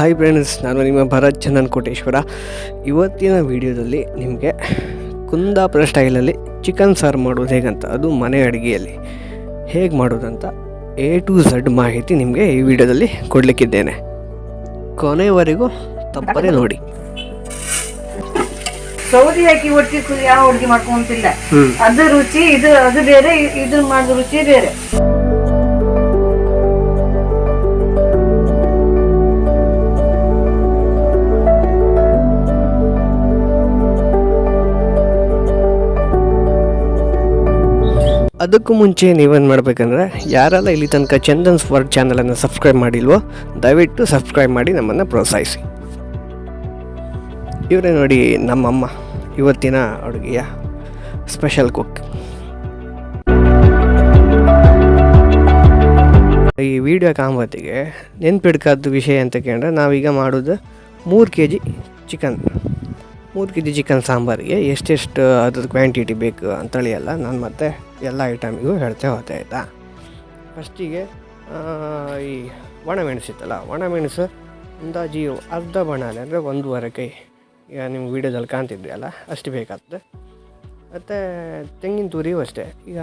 Hi friends ನಾನು ನಿಮ್ಮ ಭರತ್ ಚಂದನ್ ಕೋಟೇಶ್ವರ. ಇವತ್ತಿನ ವಿಡಿಯೋದಲ್ಲಿ ನಿಮಗೆ ಕುಂದಾಪುರ ಸ್ಟೈಲಲ್ಲಿ ಚಿಕನ್ ಸಾರು ಮಾಡೋದು ಹೇಗಂತ ಅದು ಮನೆ ಅಡುಗೆಯಲ್ಲಿ ಹೇಗೆ ಮಾಡೋದಂತ ಎ ಟು ಝಡ್ ಮಾಹಿತಿ ನಿಮಗೆ ಈ ವಿಡಿಯೋದಲ್ಲಿ ಕೊಡಲಿಕ್ಕಿದ್ದೇನೆ. ಕೊನೆವರೆಗೂ ತಪ್ಪದೇ ನೋಡಿ. ಸೌದಿ ಹಾಕಿ ಒಟ್ಟಿ ಯಾವ ಅಡುಗೆ ಮಾಡ್ಕೊಂತಿಲ್ಲ. ಅದು ರುಚಿ ಇದು ಅದು ಬೇರೆ ಇದು ಮಾಡಿದ ರುಚಿ ಬೇರೆ. ಅದಕ್ಕೂ ಮುಂಚೆ ನೀವೇನು ಮಾಡಬೇಕಂದ್ರೆ ಯಾರೆಲ್ಲ ಇಲ್ಲಿ ತನಕ ಚಂದನ್ಸ್ ವರ್ಡ್ ಚಾನಲನ್ನು ಸಬ್ಸ್ಕ್ರೈಬ್ ಮಾಡಿಲ್ವೋ, ದಯವಿಟ್ಟು ಸಬ್ಸ್ಕ್ರೈಬ್ ಮಾಡಿ ನಮ್ಮನ್ನು ಪ್ರೋತ್ಸಾಹಿಸಿ. ಇವರೇ ನೋಡಿ ನಮ್ಮಮ್ಮ, ಇವತ್ತಿನ ಅಡುಗೆಯ ಸ್ಪೆಷಲ್ ಕುಕ್ ಈ ವಿಡಿಯೋ ಕಾಮತಿಗೆ ನೆನ್ಪಿಡ್ಕಾದ ವಿಷಯ ಅಂತ ಕೇಳಿದ್ರೆ ನಾವೀಗ ಮಾಡೋದು ಮೂರು ಕೆ ಜಿ ಚಿಕನ್ ಮೂರು ಕೆ ಜಿ ಚಿಕನ್ ಸಾಂಬಾರಿಗೆ ಎಷ್ಟೆಷ್ಟು ಅದ್ರದ್ದು ಕ್ವಾಂಟಿಟಿ ಬೇಕು ಅಂತೇಳಿ ಎಲ್ಲ ನಾನು ಮತ್ತೆ ಎಲ್ಲ ಐಟಮಿಗೂ ಹೇಳ್ತಾ ಹೋಗ್ತಾ ಆಯಿತಾ ಫಸ್ಟಿಗೆ ಈ ಒಣಮೆಣಸಿತ್ತಲ್ಲ, ಒಣಮೆಣಸು ಅಂದಾಜು ಅರ್ಧ ಬಣಾಲೆ ಅಂದರೆ ಒಂದೂವರೆ ಕೈ. ಈಗ ನಿಮ್ಮ ವೀಡಿಯೋದಲ್ಲಿ ಕಾಣ್ತಿದ್ವಿ ಅಲ್ಲ, ಅಷ್ಟು ಬೇಕಾಗ್ತದೆ. ಮತ್ತು ತೆಂಗಿನ ತುರಿಯೂ ಅಷ್ಟೇ. ಈಗ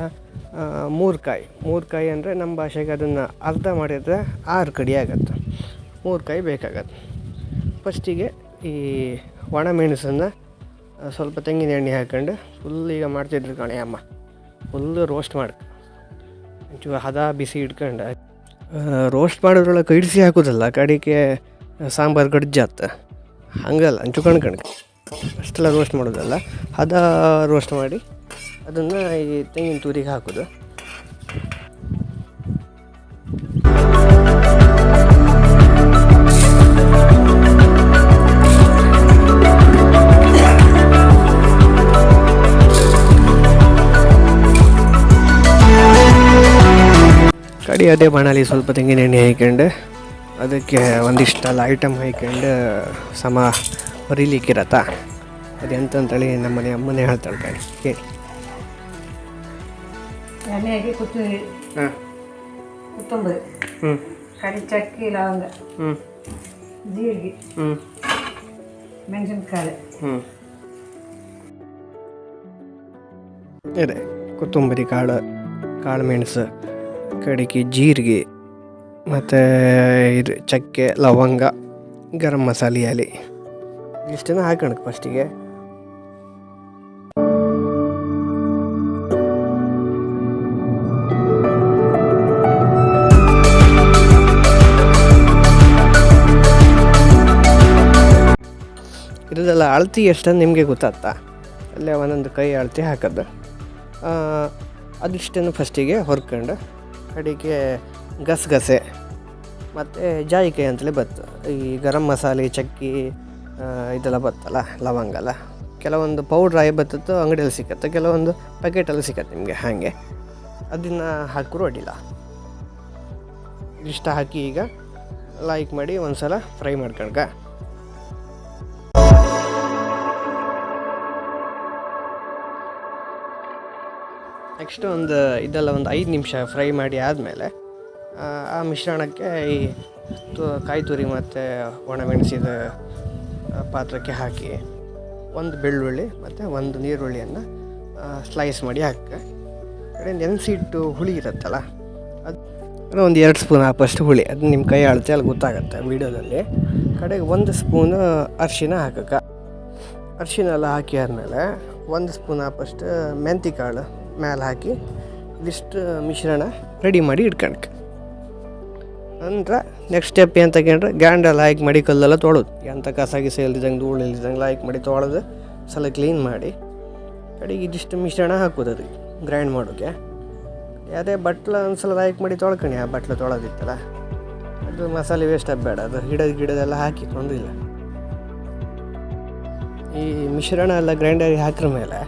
ಮೂರು ಕಾಯಿ. ಮೂರು ಅಂದರೆ ನಮ್ಮ ಭಾಷೆಗೆ ಅದನ್ನು ಅರ್ಧ ಮಾಡಿದರೆ ಆರು ಕಡಿ ಆಗತ್ತೆ. ಮೂರು ಕಾಯಿ ಬೇಕಾಗತ್ತೆ. ಫಸ್ಟಿಗೆ ಈ ಒಣಮೆಣಸನ್ನು ಸ್ವಲ್ಪ ತೆಂಗಿನ ಎಣ್ಣೆ ಹಾಕ್ಕೊಂಡು ಫುಲ್ ಈಗ ಮಾಡ್ತಿದ್ರು ಕಣೆ ಅಮ್ಮ. ಫುಲ್ಲು ರೋಸ್ಟ್ ಮಾಡ್ಕ ಒಂಚೂರು ಹದ ಬಿಸಿ ಇಟ್ಕೊಂಡು. ರೋಸ್ಟ್ ಮಾಡೋದ್ರೊಳಗೆ ಇಡಿಸಿ ಹಾಕೋದಲ್ಲ ಕಡೆಗೆ ಸಾಂಬಾರು ಗಡ್ಜಾತ. ಹಂಗಲ್ಲ ಅಂಚು ಕಣ್ಕಣ್ಕೆ ಅಷ್ಟೆಲ್ಲ ರೋಸ್ಟ್ ಮಾಡೋದಲ್ಲ, ಹದ ರೋಸ್ಟ್ ಮಾಡಿ, ಅದನ್ನು ಈ ತೆಂಗಿನ ತುರಿಗೆ ಹಾಕೋದು. ಕಡಿ ಅದೇ ಬಾಣಲಿ ಸ್ವಲ್ಪ ತೆಂಗಿನ ಎಣ್ಣೆ ಹಾಕ್ಕೊಂಡು ಅದಕ್ಕೆ ಒಂದಿಷ್ಟೆಲ್ಲ ಐಟಮ್ ಹಾಕ್ಕೊಂಡು ಸಮ ಹೊರಿಲಿಕ್ಕಿರತ್ತ ಅದೆಂತಂತೇಳಿ ನಮ್ಮನೆ ಅಮ್ಮನೇ ಹೇಳ್ತಾಳೆ ಕಣಿ ಕೇಳಿ. ಎಣ್ಣೆ ಹಾಕಿ ಕೊತ್ತಂಬರಿ ಹಾಂ. ಕೊತ್ತಂಬರಿ. ಹ್ಞೂ ಚಕ್ಕಿ ಲವಂಗ. ಹ್ಞೂ ಜೀರಿಗೆ. ಹ್ಞೂ ಮೆಣಸಿನ್ಕಾಯಿ. ಹ್ಞೂ ಇದೆ. ಕೊತ್ತಂಬರಿ ಕಾಳು ಕಾಳು ಮೆಣಸು. ಕಡಿಗೆ ಜೀರಿಗೆ, ಮತ್ತು ಇದು ಚಕ್ಕೆ, ಲವಂಗ, ಗರಂ ಮಸಾಲೆ ಎಲೆ ಇಷ್ಟನ್ನು ಹಾಕೋಣಕ್ಕೆ ಫಸ್ಟಿಗೆ ಇದೆಲ್ಲ ಅಳತಿ ಎಷ್ಟಂದು ನಿಮಗೆ ಗೊತ್ತಾಗ್ತಾ? ಅಲ್ಲೇ ಒಂದೊಂದು ಕೈ ಅಳತಿ ಹಾಕೋದು ಅದಿಷ್ಟನ್ನು ಫಸ್ಟಿಗೆ ಹೊರ್ಕೊಂಡು ಕಡೆಗೆ ಗಸಗಸೆ, ಮತ್ತು ಜಾಯಿಕಾಯಿ ಅಂತಲೇ ಬತ್ತು. ಈ ಗರಂ ಮಸಾಲೆ, ಚಕ್ಕಿ ಇದೆಲ್ಲ ಬತ್ತಲ್ಲ ಲವಂಗ ಎಲ್ಲ ಕೆಲವೊಂದು ಪೌಡ್ರ್ ಆಗಿ ಬತ್ತತ್ತು ಅಂಗಡಿಯಲ್ಲಿ ಸಿಕ್ಕತ್ತೆ, ಕೆಲವೊಂದು ಪ್ಯಾಕೆಟಲ್ಲಿ ಸಿಕ್ಕತ್ತೆ ನಿಮಗೆ ಹಾಗೆ. ಅದನ್ನು ಹಾಕಿದ್ರು ಅಡ್ಡಿಲ್ಲ. ಇಷ್ಟ ಹಾಕಿ ಈಗ ಲೈಕ್ ಮಾಡಿ ಒಂದು ಸಲ ಫ್ರೈ ಮಾಡ್ಕೊಳ್ಕ ನೆಕ್ಸ್ಟ್ ಒಂದು ಇದೆಲ್ಲ ಒಂದು ಐದು ನಿಮಿಷ ಫ್ರೈ ಮಾಡಿ ಆದಮೇಲೆ, ಆ ಮಿಶ್ರಣಕ್ಕೆ ಈ ಕಾಯಿ ತುರಿ ಮತ್ತು ಒಣಮೆಣಸಿದ ಪಾತ್ರಕ್ಕೆ ಹಾಕಿ ಒಂದು ಬೆಳ್ಳುಳ್ಳಿ ಮತ್ತು ಒಂದು ನೀರುಳ್ಳಿಯನ್ನು ಸ್ಲೈಸ್ ಮಾಡಿ ಹಾಕಿ ಕಡೆ ನೆನೆಸಿಟ್ಟು ಹುಳಿ ಇರುತ್ತಲ್ಲ, ಅದು ಒಂದು ಎರಡು ಸ್ಪೂನ್ ಹಾಕಷ್ಟು ಹುಳಿ, ಅದು ನಿಮ್ಮ ಕೈ ಅಳತೆ ಅಲ್ಲಿ ಗೊತ್ತಾಗುತ್ತೆ ವೀಡಿಯೋದಲ್ಲಿ. ಕಡೆಗೆ ಒಂದು ಸ್ಪೂನು ಅರಿಶಿನ ಹಾಕಕ್ಕೆ. ಅರಿಶಿನ ಎಲ್ಲ ಹಾಕಿ ಆದಮೇಲೆ ಒಂದು ಸ್ಪೂನ್ ಹಾಕಷ್ಟು ಮೆಂತಿ ಕಾಳು. ಮೇಲೆ ಹಾಕಿ ಇದಿಷ್ಟು ಮಿಶ್ರಣ ರೆಡಿ ಮಾಡಿ ಇಟ್ಕಣಕ್ಕೆ. ನಂತರ ನೆಕ್ಸ್ಟ್ ಸ್ಟೆಪ್ ಏನು ತಗೊಂಡ್ರೆ ಗ್ಯಾಂಡೆಲ್ಲ ಹಾಕಿ ಮಾಡಿ ಕಲ್ಲೆಲ್ಲ ತೊಳೋದು. ಎಂಥ ಕಸ ಗಿಸ ಇಲ್ದಿದ್ದಂಗೆ ಧೂಳು ಇಲ್ದಿದ್ದಂಗೆ ಲೈಕ್ ಮಾಡಿ ತೊಳೆದು ಸಲ ಕ್ಲೀನ್ ಮಾಡಿ ಕಡೆಗೆ ಇದಿಷ್ಟು ಮಿಶ್ರಣ ಹಾಕೋದು ಅದಕ್ಕೆ ಗ್ರೈಂಡ್ ಮಾಡೋಕ್ಕೆ ಅದೇ ಒಂದು ಸಲ ಲಾಯ್ಕ್ ಮಾಡಿ ತೊಳ್ಕಣಿ, ಆ ಬಟ್ಲು ತೊಳೆದಿತ್ತಲ್ಲ. ಅದು ಮಸಾಲೆ ವೇಸ್ಟ್ ಆಗಬೇಡ, ಅದು ಗಿಡದ ಗಿಡದೆಲ್ಲ ಹಾಕಿ ತೊಂದಿಲ್ಲ ಈ ಮಿಶ್ರಣ ಎಲ್ಲ ಗ್ರೈಂಡರಿಗೆ ಹಾಕಿದ ಮೇಲೆ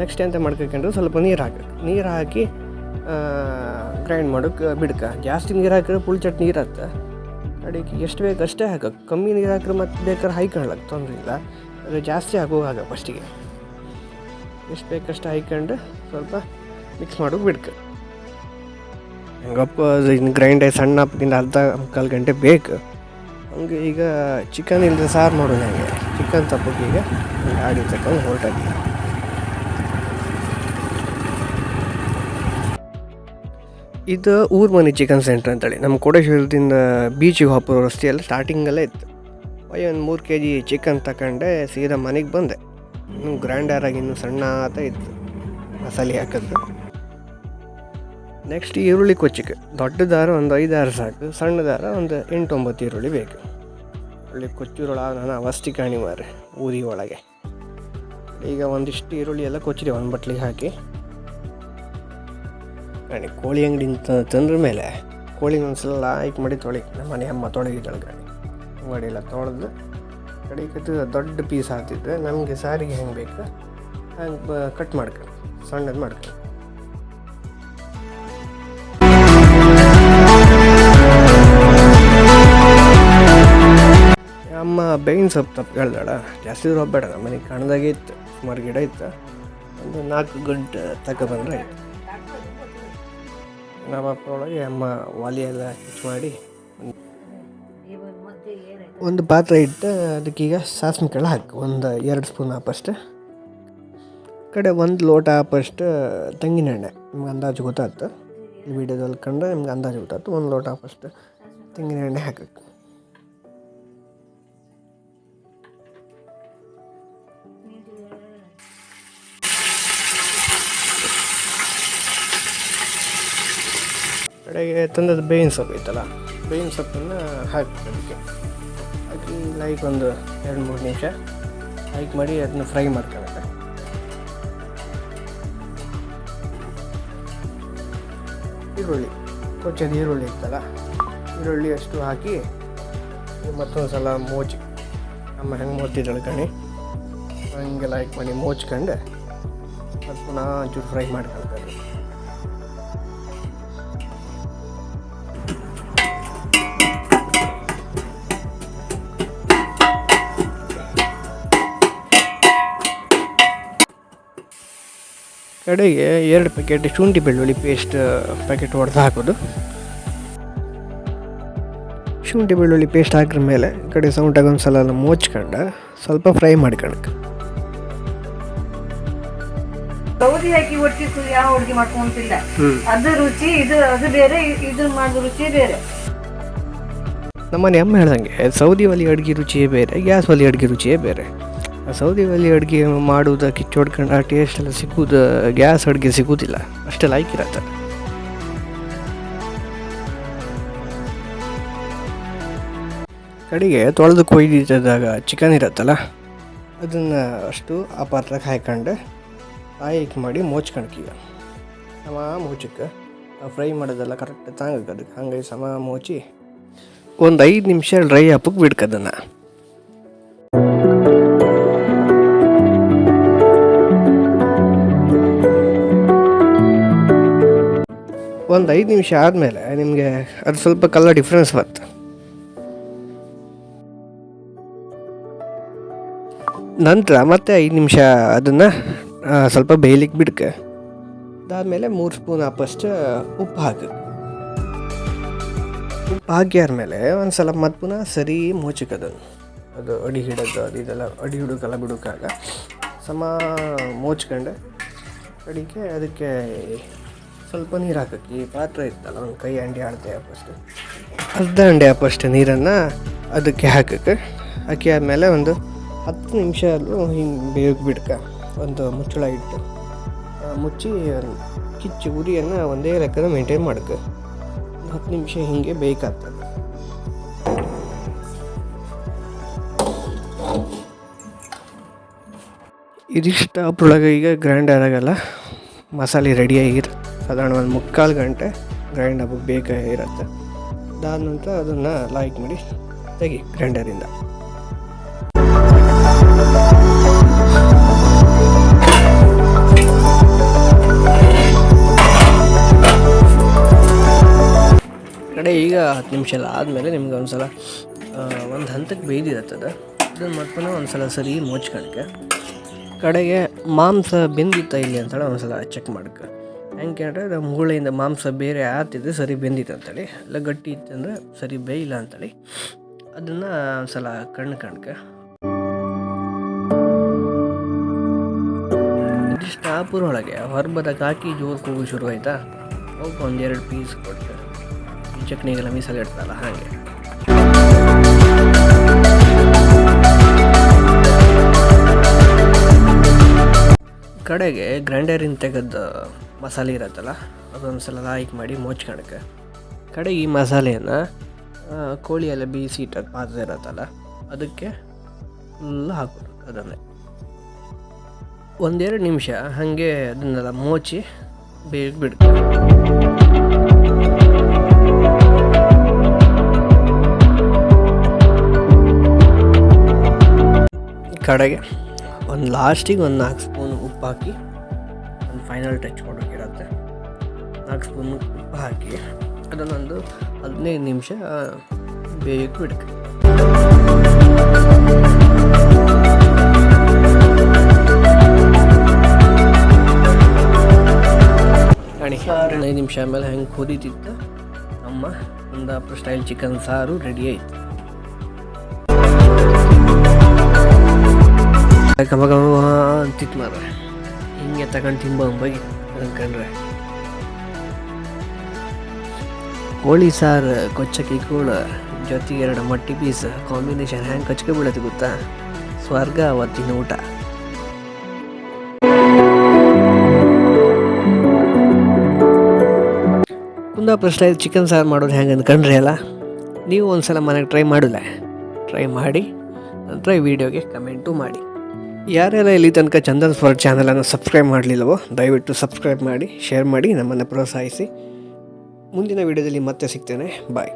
ನೆಕ್ಸ್ಟ್ ಎಂತ ಮಾಡ್ಕೊಂಡ್ರೆ ಸ್ವಲ್ಪ ನೀರು ಹಾಕಬೇಕು ನೀರು ಹಾಕಿ ಗ್ರೈಂಡ್ ಮಾಡೋಕೆ ಬಿಡ್ಕ. ಜಾಸ್ತಿ ನೀರು ಹಾಕಿದ್ರೆ ಪುಳ್ ಚಟ್ ನೀರು ಹತ್ತ ಅಡಿಗೆ ಎಷ್ಟು ಬೇಕು ಅಷ್ಟೇ ಹಾಕಕ್ಕೆ ಕಮ್ಮಿ ನೀರು ಹಾಕಿದ್ರೆ ಮತ್ತೆ ಬೇಕಾದ್ರೆ ಹಾಯ್ಕೊಳ್ಳಕ್ಕೆ ತೊಂದರೆ ಇಲ್ಲ. ಅದು ಜಾಸ್ತಿ ಆಗ ಫಸ್ಟಿಗೆ ಎಷ್ಟು ಬೇಕಷ್ಟು ಹಾಯ್ಕೊಂಡು ಸ್ವಲ್ಪ ಮಿಕ್ಸ್ ಮಾಡೋಕೆ ಬಿಡ್ಕ. ಹೆಂಗಪ್ಪ ಇನ್ನು ಗ್ರೈಂಡ್ ಸಣ್ಣ ಹಪ್ಪಿಂದ ಅರ್ಧ ಕಾಲು ಗಂಟೆ ಬೇಕು. ಹಂಗೆ ಈಗ ಚಿಕನ್ ಇಲ್ಲದೆ ಸಾರು ಮಾಡೋದು ನನಗೆ ಚಿಕನ್ ತಪ್ಪಕ್ಕೆ ಈಗ ತಗೊಂಡು ಹೊರಟಾಗಿ. ಇದು ಊರ್ ಮನೆ ಚಿಕನ್ ಸೆಂಟರ್ ಅಂತೇಳಿ. ನಮ್ಮ ಕೋಡೇಶ್ವರದಿಂದ ಬೀಚಿಗೆ ಹೋಗೋ ರಸ್ತೆಯಲ್ಲಿ ಸ್ಟಾರ್ಟಿಂಗಲ್ಲೇ ಇತ್ತು. ಅಯ್ಯೋ, ಒಂದು ಮೂರು ಕೆ ಜಿ ಚಿಕನ್ ತಗೊಂಡೆ ಸೀದಾ ಮನೆಗೆ ಬಂದೆ. ಇನ್ನು ಗ್ರ್ಯಾಂಡರಾಗಿ ಇನ್ನೂ ಸಣ್ಣ ಆತ ಇತ್ತು. ಮಸಾಲೆ ಹಾಕಿದ್ದು. ನೆಕ್ಸ್ಟ್ ಈರುಳ್ಳಿ ಕೊಚ್ಚಿಗೆ ದೊಡ್ಡ ದಾರ ಒಂದು ಐದಾರು ಸಾಕು, ಸಣ್ಣ ದಾರ ಒಂದು ಎಂಟು ಒಂಬತ್ತು ಈರುಳ್ಳಿ ಬೇಕು. ಈರುಳ್ಳಿ ಕೊಚ್ಚಿರೊಳ ನಾನು ಅವಸ್ತಿ ಕಾಣಿ ಮಾರೆ ಊರಿ ಒಳಗೆ. ಈಗ ಒಂದಿಷ್ಟು ಈರುಳ್ಳಿ ಎಲ್ಲ ಕೊಚ್ಚಿರಿ ಒಂದು ಬಟ್ಲಿಗೆ ಹಾಕಿ. ಕಾಣಿ ಕೋಳಿ ಅಂಗಡಿಯಿಂದ ತಂದ್ರ ಮೇಲೆ ಕೋಳಿ ಒಂದ್ಸಲ ಲಾಯ್ಕ್ ಮಾಡಿ ತೊಳಿ. ನಮ್ಮ ಮನೆ ಅಮ್ಮ ತೊಳಗಿದ್ದಾಳೆ ಗಾಡಿ ಮಾಡಿಲ್ಲ ತೊಳೆದು ಕಡೆಗೆ ದೊಡ್ಡ ಪೀಸ್ ಹಾಕ್ತಿದ್ದೆ. ನಮಗೆ ಸಾರಿಗೆ ಹೆಂಗೆ ಬೇಕು? ಹಂಗೆ ಕಟ್ ಮಾಡ್ಕೊಂಡು, ಸಣ್ಣದು ಮಾಡ್ಕೊಂಡು. ಅಮ್ಮ ಬೇವಿನ ಸೊಪ್ಪು ತಪ್ಪು ಹೇಳ್ದಾಳ. ಜಾಸ್ತಿ ದೂರ ಹೋಗ್ಬೇಡ, ನಮ್ಮ ಮನೆಗೆ ಕಣದಾಗೆ ಇತ್ತು, ಸುಮಾರು ಗಿಡ ಇತ್ತು. ಒಂದು ನಾಲ್ಕು ಗಂಟೆ ತಗೊಬಂದ್ರೆ ಆಯ್ತು. ನಮ್ಮ ಅಪ್ಪ ಒಳಗೆ ಅಮ್ಮ ಒಲೆ ಎಲ್ಲ ಹೆಚ್ಚು ಮಾಡಿ ಒಂದು ಪಾತ್ರೆ ಇಟ್ಟು ಅದಕ್ಕೀಗ ಸಾಸಿವೆ ಕಾಳು ಹಾಕಿ, ಒಂದು ಎರಡು ಸ್ಪೂನ್ ಹಾಪಷ್ಟು ಕಡೆ ಒಂದು ಲೋಟ ಹಾಪಷ್ಟು ತೆಂಗಿನೆಣ್ಣೆ ನಿಮ್ಗೆ ಅಂದಾಜು ಗೊತ್ತಾಯ್ತು. ಈ ವಿಡಿಯೋದಲ್ಲಿ ಕಂಡ್ರೆ ನಿಮ್ಗೆ ಅಂದಾಜು ಗೊತ್ತಾಯ್ತು, ಒಂದು ಲೋಟ ಹಾಪಷ್ಟು ತೆಂಗಿನೆಣ್ಣೆ ಹಾಕಬೇಕು ಕಡೆಗೆ ತಂದದ್ದು ಬೇವಿನ ಸೊಪ್ಪು ಇತ್ತಲ್ಲ ಬೇವಿನ ಸೊಪ್ಪನ್ನು ಹಾಕಿ ಅದಕ್ಕೆ. ಹಾಕಿ ಲೈಕ್ ಒಂದು ಎರಡು ಮೂರು ನಿಮಿಷ ಲೈಕ್ ಮಾಡಿ ಅದನ್ನ ಫ್ರೈ ಮಾಡ್ಕೊಬೇಕು ಈರುಳ್ಳಿ, ಕೊಚ್ಚದ ಈರುಳ್ಳಿ ಇತ್ತಲ್ಲ, ಈರುಳ್ಳಿ ಅಷ್ಟು ಹಾಕಿ ಮತ್ತೊಂದು ಸಲ ಮೋಚಿ. ನಮ್ಮ ಹೆಂಗೆ ಮೋತಿದ್ದಾಳೆ ಕಣಿ? ಹಂಗೆ ಲೈಕ್ ಮಾಡಿ ಮೋಚ್ಕೊಂಡು ಮತ್ತು ಪುನಃ ಒಂಚೂರು ಫ್ರೈ ಮಾಡ್ಕೊಳ್ತಾರೆ ಕಡೆಗೆ ಎರಡು ಪ್ಯಾಕೆಟ್ ಶುಂಠಿ ಬೆಳ್ಳುಳ್ಳಿ ಪೇಸ್ಟ್ ಪ್ಯಾಕೆಟ್ ಹೊಡೆದು ಹಾಕೋದು. ಶುಂಠಿ ಬೆಳ್ಳುಳ್ಳಿ ಪೇಸ್ಟ್ ಹಾಕಿದ ಮೇಲೆ ಕಡೆ ಸೌಂಟಾಗಿ ಒಂದು ಸಲ ಮುಚ್ಕೊಂಡು ಸ್ವಲ್ಪ ಫ್ರೈ ಮಾಡ್ಕೊಳಕ್ಕೆ ಸೌದಿ ಹಾಕಿ ಒಟ್ಟಿ ಯಾವ ಅಡುಗೆ ಮಾಡ್ಕೊಂತಿಲ್ಲ. ಅದು ರುಚಿ ಇದು ಅದು ಬೇರೆ ಇದು ಮಾಡಿದ ರುಚಿ ಬೇರೆ. ನಮ್ಮನೆ ಅಮ್ಮ ಹೇಳ್ದಂಗೆ ಸೌದಿ ಒಲಿ ಅಡುಗೆ ರುಚಿಯೇ ಬೇರೆ ಗ್ಯಾಸ್ ಒಲಿ ಅಡುಗೆ ರುಚಿಯೇ ಬೇರೆ. ಸೌದಿ ಒಲೆ ಅಡುಗೆ ಮಾಡುವುದು ಕಿಚ್ಚು ಹೊಡ್ಕೊಂಡು ಆ ಟೇಸ್ಟ್ ಎಲ್ಲ ಗ್ಯಾಸ್ ಅಡುಗೆ ಸಿಗುವುದಿಲ್ಲ ಅಷ್ಟೇ ಲೈಕ್ ಇರತ್ತೆ. ಕಡೆಗೆ ತೊಳೆದು ಕೊಯ್ದಿದ್ದಾಗ ಚಿಕನ್ ಇರತ್ತಲ್ಲ, ಅದನ್ನು ಅಷ್ಟು ಆ ಪಾತ್ರಕ್ಕೆ ಹಾಯ್ಕೊಂಡು ಆಯ್ಕೆ ಮಾಡಿ ಮೋಚ್ಕಣಕೀಗ ಸಮ ಮೋಚಕ್ಕೆ ಫ್ರೈ ಮಾಡೋದೆಲ್ಲ ಕರೆಕ್ಟ್ ತಾಂಗಕ್ಕೆ ಅದಕ್ಕೆ. ಹಂಗಾಗಿ ಸಮ ಮೋಚಿ ಒಂದು ಐದು ನಿಮಿಷ ಡ್ರೈ ಹಾಪಕ್ಕೆ ಬಿಡ್ಕದನ್ನು ಒಂದು ಐದು ನಿಮಿಷ ಆದಮೇಲೆ ನಿಮಗೆ ಅದು ಸ್ವಲ್ಪ ಕಲರ್ ಡಿಫ್ರೆನ್ಸ್ ಬರುತ್ತೆ. ನಂತರ ಮತ್ತೆ ಐದು ನಿಮಿಷ ಅದನ್ನು ಸ್ವಲ್ಪ ಬೇಯಲಿಕ್ಕೆ ಬಿಡ್ಕೆ. ಅದಾದಮೇಲೆ ಮೂರು ಸ್ಪೂನ್ ಹಾಪಷ್ಟು ಉಪ್ಪು ಹಾಕು. ಉಪ್ಪು ಹಾಕಿ ಆದಮೇಲೆ ಒಂದು ಸಲ ಮತ್ತೆ ಪುನಃ ಸರಿ ಮೋಚಕದು ಅದು ಅಡಿ ಹಿಡೋದು, ಅದು ಇದೆಲ್ಲ ಅಡಿ ಹಿಡೋಕೆಲ್ಲ ಬಿಡೋಕ್ಕಾಗ ಸಮ ಮೋಚ್ಕೊಂಡೆ ಅಡಿಕೆ ಅದಕ್ಕೆ ಸ್ವಲ್ಪ ನೀರು ಹಾಕಕ್ಕೆ ಈ ಪಾತ್ರೆ ಇತ್ತಲ್ಲ, ಒಂದು ಕೈ ಹಂಡಿ ಆಡ್ತೆ ಫಸ್ಟು ಅರ್ಧ ಅಂಡಿ ಫಸ್ಟ್ ನೀರನ್ನು ಅದಕ್ಕೆ ಹಾಕಕ್ಕೆ. ಹಾಕಿ ಆದಮೇಲೆ ಒಂದು ಹತ್ತು ನಿಮಿಷ ಅಲ್ಲೂ ಹಿಂಗೆ ಬೇಯೋಕೆ ಬಿಡ್ಕ ಒಂದು ಮುಚ್ಚಳ ಇಟ್ಟು ಮುಚ್ಚಿ ಕಿಚ್ಚು ಉರಿಯನ್ನು ಒಂದೇ ಲೆಕ್ಕದ ಮೇಂಟೈನ್ ಮಾಡಕ್ಕೆ ಹತ್ತು ನಿಮಿಷ ಹಿಂಗೆ ಬೇಕಾಗ್ತದೆ. ಇದಿಷ್ಟು ಅಪ್ರೊಳಗೆ ಈಗ ಗ್ರ್ಯಾಂಡ್ ಆಗಲ್ಲ. ಮಸಾಲೆ ರೆಡಿಯಾಗಿರುತ್ತೆ ಸಾಧಾರಣ ಒಂದು ಮುಕ್ಕಾಲು ಗಂಟೆ ಗ್ರೈಂಡ್ ಹಬ್ಬಕ್ಕೆ ಬೇಕೇ ಇರುತ್ತೆ. ಅದಾದ ನಂತರ ಅದನ್ನು ಲೈಕ್ ಮಾಡಿ ತೆಗಿ ಗ್ರೈಂಡರಿಂದ ಕಡೆ ಈಗ ಹತ್ತು ನಿಮಿಷ ಎಲ್ಲ ಆದಮೇಲೆ ನಿಮ್ಗೆ ಒಂದು ಸಲ ಒಂದು ಹಂತಕ್ಕೆ ಬೇಯ್ದಿರತ್ತದ. ಅದನ್ನು ಮಾಡ್ಕೊಂಡು ಒಂದು ಸಲ ಸರಿ ಮೋಚ್ಕೊಳಕ್ಕೆ ಕಡೆಗೆ ಮಾಂಸ ಬೆಂದಿತ್ತ ಇಲ್ಲಿ ಅಂತೇಳಿ ಒಂದು ಸಲ ಚೆಕ್ ಮಾಡಕ್ಕೆ ಹೆಂಗೆ ಅಂದರೆ ನಮ್ಮ ಮೂಳೆಯಿಂದ ಮಾಂಸ ಬೇರೆ ಆತಿದ್ದು ಸರಿ ಬೆಂದಿತ್ತು ಅಂತೇಳಿ. ಇಲ್ಲ ಗಟ್ಟಿ ಇತ್ತಂದ್ರೆ ಸರಿ ಬೇಯಿಲ್ಲ ಅಂತೇಳಿ. ಅದನ್ನು ಒಂದ್ಸಲ ಕಣ್ಣು ಕಣ್ಕೆ. ಆಪುರ ಒಳಗೆ ಹೊರಬದಕ್ಕೆ ಹಾಕಿ ಜೋರು ಕೂಗು ಶುರು ಆಯಿತಾ ಅವಕ್ಕೆ ಒಂದೆರಡು ಪೀಸ್ ಈ ಚಟ್ನಿಗೆಲ್ಲ ಮೀಸಲು ಇಡ್ತಲ್ಲ ಹಾಗೆ. ಕಡೆಗೆ ಗ್ರೈಂಡರಿಂದ ತೆಗೆದು ಮಸಾಲೆ ಇರುತ್ತಲ್ಲ, ಅದೊಂದು ಸಲ ಲಾಯ್ಕ್ ಮಾಡಿ ಮೋಚ್ಕೊಳಕ್ಕೆ ಕಡೆಗೆ ಈ ಮಸಾಲೆಯನ್ನು ಕೋಳಿ ಬೀಸಿ ಇಟ್ಟ ಪಾತ್ರೆ ಇರುತ್ತಲ್ಲ, ಅದಕ್ಕೆ ಫುಲ್ ಹಾಕೋದು ಅದನ್ನೇ. ಒಂದೆರಡು ನಿಮಿಷ ಹಾಗೆ ಅದನ್ನೆಲ್ಲ ಮೋಚಿ ಬೇಗ ಬಿಡ್ತೀವಿ ಕಡೆಗೆ ಒಂದು ಲಾಸ್ಟಿಗೆ ಒಂದು ನಾಲ್ಕು ಸ್ಪೂನ್ ಉಪ್ಪು ಹಾಕಿ ಒಂದು ಫೈನಲ್ ಟಚ್ ಕೊಡೋಕ್ಕಿರುತ್ತೆ ನಾಲ್ಕು ಸ್ಪೂನ್ ಉಪ್ಪು ಹಾಕಿ ಅದನ್ನೊಂದು ಹದಿನೈದು ನಿಮಿಷ ಬೇಯಕ್ಕೆ ಬಿಡಕ್ಕೆ ಹದಿನೈದು ನಿಮಿಷ ಆಮೇಲೆ ಹೆಂಗೆ ಕುದೀತಿತ್ತು? ನಮ್ಮ ಕುಂದಾಪುರ ಸ್ಟೈಲ್ ಚಿಕನ್ ಸಾರು ರೆಡಿ ಆಯ್ತು. ಘಮ ಘಮ ಅಂತಿತ್ತು ಮಾರ ಹಿಂಗೆ ತಗೊಂಡು ತಿಂಬ ಅಂಬಾಗಿ ಅನ್ಕಂಡ್ರೆ ಕೋಳಿ ಸಾರು ಕೊಚ್ಚಕ್ಕೆ ಕೂಳ ಜೊತೆಗೆ ಎರಡು ಮಟ್ಟಿ ಪೀಸ್ ಕಾಂಬಿನೇಷನ್ ಹ್ಯಾಂಗೆ ಕಚ್ಕೆ ಗೊತ್ತಾ ಸ್ವರ್ಗ ಅವತ್ತಿನ ಊಟ ಕುಂದಾಪುರ ಸ್ಟೈಲ್ ಚಿಕನ್ ಸಾರು ಮಾಡೋದು ಹೆಂಗೆ ಅನ್ಕೊಂಡ್ರಿ ಅಲ್ಲ? ನೀವು ಒಂದ್ಸಲ ಮನೆಗೆ ಟ್ರೈ ಮಾಡಿಲ್ಲ. ಟ್ರೈ ಮಾಡಿ, ನಂತರ ವಿಡಿಯೋಗೆ ಕಮೆಂಟು ಮಾಡಿ. ಯಾರೆಲ್ಲ ಇಲ್ಲಿ ತನಕ ಚಂದನ್ ಫಾರ್ ಚಾನಲನ್ನು ಸಬ್ಸ್ಕ್ರೈಬ್ ಮಾಡಲಿಲ್ಲವೋ, ದಯವಿಟ್ಟು ಸಬ್ಸ್ಕ್ರೈಬ್ ಮಾಡಿ ಶೇರ್ ಮಾಡಿ, ನಮ್ಮನ್ನು ಪ್ರೋತ್ಸಾಹಿಸಿ. ಮುಂದಿನ ವಿಡಿಯೋದಲ್ಲಿ ಮತ್ತೆ ಸಿಗ್ತೇನೆ. ಬಾಯ್